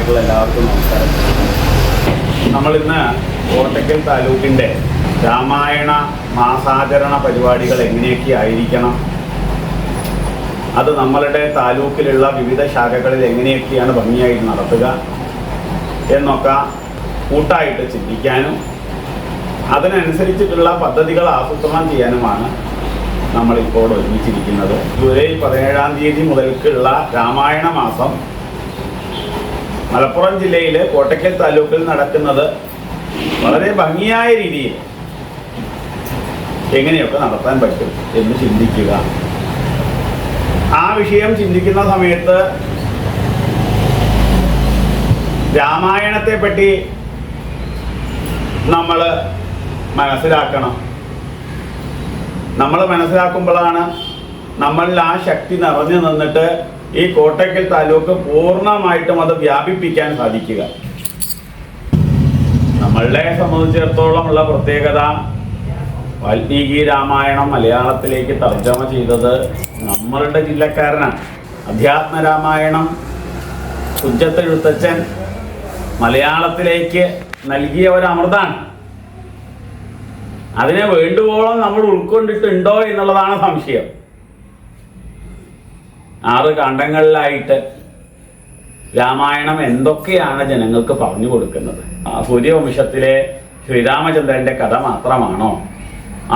മാധ്യമപ്രവർത്തകർക്കുള്ള എല്ലാവർക്കും നമസ്കാരം. നമ്മൾ ഇന്ന് കോട്ടക്കൽ താലൂക്കിന്റെ രാമായണ മാസാചരണ പരിപാടികൾ എങ്ങനെയൊക്കെ ആയിരിക്കണം? അത് നമ്മളുടെ താലൂക്കിലുള്ള വിവിധ ശാഖകളിൽ എങ്ങനെയൊക്കെയാണ് ഭംഗിയായിട്ട് നടത്തുക എന്നൊക്കെ കൂട്ടായിട്ട് ചിന്തിക്കാനും അതിനനുസരിച്ചിട്ടുള്ള പദ്ധതികൾ ആസൂത്രണം ചെയ്യാനുമാണ് നമ്മളിപ്പോൾ ഒരുമിച്ചിരിക്കുന്നത്. ജൂലൈ പതിനേഴാം തീയതി മുതൽക്കുള്ള രാമായണ മാസം മലപ്പുറം ജില്ലയിലെ കോട്ടയ്ക്കൽ താലൂക്കിൽ നടക്കുന്നത് വളരെ ഭംഗിയായ രീതിയിൽ എങ്ങനെയൊക്കെ നടത്താൻ പറ്റും എന്ന് ചിന്തിക്കുക. ആ വിഷയം ചിന്തിക്കുന്ന സമയത്ത് രാമായണത്തെ പറ്റി നമ്മൾ മനസ്സിലാക്കണം. നമ്മൾ മനസ്സിലാക്കുമ്പോഴാണ് നമ്മളിൽ ആ ശക്തി നിറഞ്ഞു നിന്നിട്ട് ഈ കോട്ടയ്ക്കൽ താലൂക്ക് പൂർണമായിട്ടും അത് വ്യാപിപ്പിക്കാൻ സാധിക്കുക. നമ്മളെ സംബന്ധിച്ചിടത്തോളം ഉള്ള പ്രത്യേകത വാൽമീകി രാമായണം മലയാളത്തിലേക്ക് തർജമ ചെയ്തത് നമ്മളുടെ ജില്ലക്കാരനാണ്. അധ്യാത്മ രാമായണം കുഞ്ചത്തെഴുത്തച്ഛൻ മലയാളത്തിലേക്ക് നൽകിയ ഒരു അമൃതാണ്. അതിനെ വേണ്ടുവോളം നമ്മൾ ഉൾക്കൊണ്ടിട്ടുണ്ടോ എന്നുള്ളതാണ് സംശയം. ആറ് കാണ്ഡങ്ങളിലായിട്ട് രാമായണം എന്തൊക്കെയാണ് ജനങ്ങൾക്ക് പറഞ്ഞു കൊടുക്കുന്നത്? ആ സൂര്യവംശത്തിലെ ശ്രീരാമചന്ദ്രന്റെ കഥ മാത്രമാണോ?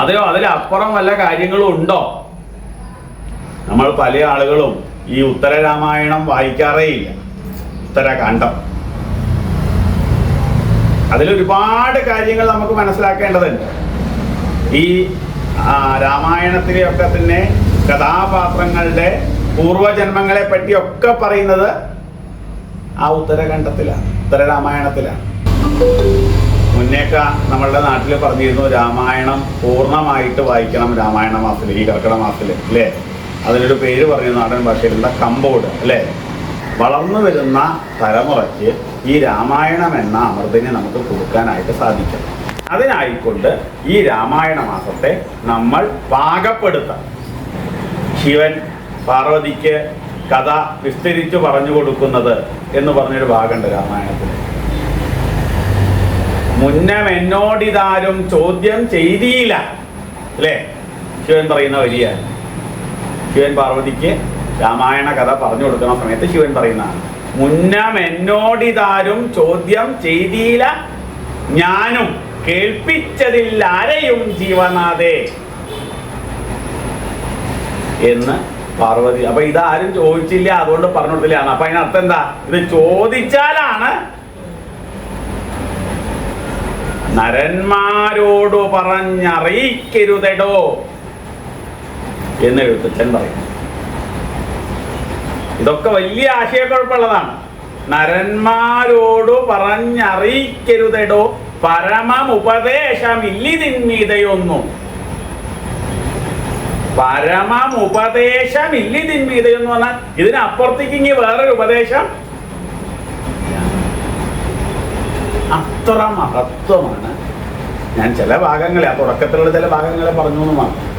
അതെയോ അതിലപ്പുറം വല്ല കാര്യങ്ങളും ഉണ്ടോ? നമ്മൾ പല ആളുകളും ഈ ഉത്തര രാമായണം വായിക്കാറേ ഇല്ല ഉത്തരകാന്ഡം അതിലൊരുപാട് കാര്യങ്ങൾ നമുക്ക് മനസ്സിലാക്കേണ്ടതുണ്ട്. ഈ രാമായണത്തിലെയൊക്കെ തന്നെ കഥാപാത്രങ്ങളുടെ പൂർവജന്മങ്ങളെ പറ്റിയൊക്കെ പറയുന്നത് ആ ഉത്തരഖണ്ഡത്തിലാണ് ഉത്തരരാമായണത്തിലാണ് മുന്നേക്ക നമ്മളുടെ നാട്ടിൽ പറഞ്ഞിരുന്നു രാമായണം പൂർണമായിട്ട് വായിക്കണം രാമായണ മാസത്തിൽ ഈ കർക്കിടക മാസത്തിൽ അല്ലേ? അതിനൊരു പേര് പറഞ്ഞു നാടൻ ഭാഷയിലുള്ള കമ്പോട് അല്ലേ? വളർന്നു വരുന്ന തലമുറയ്ക്ക് ഈ രാമായണം എന്ന അമൃതിനെ നമുക്ക് കൊടുക്കാനായിട്ട് സാധിക്കും അതിനായിക്കൊണ്ട് ഈ രാമായണ മാസത്തെ നമ്മൾ പാകപ്പെടുത്താം ശിവൻ പാർവതിക്ക് കഥ വിസ്തരിച്ചു പറഞ്ഞു കൊടുക്കുന്നത് എന്ന് പറഞ്ഞൊരു ഭാഗമുണ്ട് രാമായണത്തിൽ. മുന്നം എന്നോടിതാരും ചോദ്യം ചെയ്തിയില്ല. അല്ലേ? ശിവൻ പറയുന്ന വരിയ. ശിവൻ പാർവതിക്ക് രാമായണ കഥ പറഞ്ഞു കൊടുക്കുന്ന സമയത്ത് ശിവൻ പറയുന്നതാണ് മുന്നം എന്നോടിതാരും ചോദ്യം ചെയ്തിയില്ല. ഞാനും കേൾപ്പിച്ചതിൽ ആരെയും ജീവനാഥേ എന്ന് പാർവതി അപ്പൊ ഇതാരും ചോദിച്ചില്ല അതുകൊണ്ട് പറഞ്ഞു അപ്പൊ അതിനർത്ഥം എന്താ? ഇത് ചോദിച്ചാലാണ് നരന്മാരോട് പറഞ്ഞറിയിക്കരുതടോ എന്ന് എഴുത്തച്ഛൻ പറയും. ഇതൊക്കെ വലിയ ആശയക്കുഴപ്പമുള്ളതാണ്. നരന്മാരോട് പറഞ്ഞറിയിക്കരുതടോ. പരമം ഉപദേശമില്ലിതിന്മീതയൊന്നും പരമം ഉപദേശം ഇല്ലിതിന്മീത എന്ന് പറഞ്ഞാൽ ഇതിനപ്പുറത്തേക്ക് ഇനി വേറൊരു ഉപദേശം? അത്ര മഹത്വമാണ്. ഞാൻ ചില ഭാഗങ്ങളെ ആ തുടക്കത്തിലുള്ള ചില ഭാഗങ്ങളെ പറഞ്ഞു എന്ന് മാത്രം.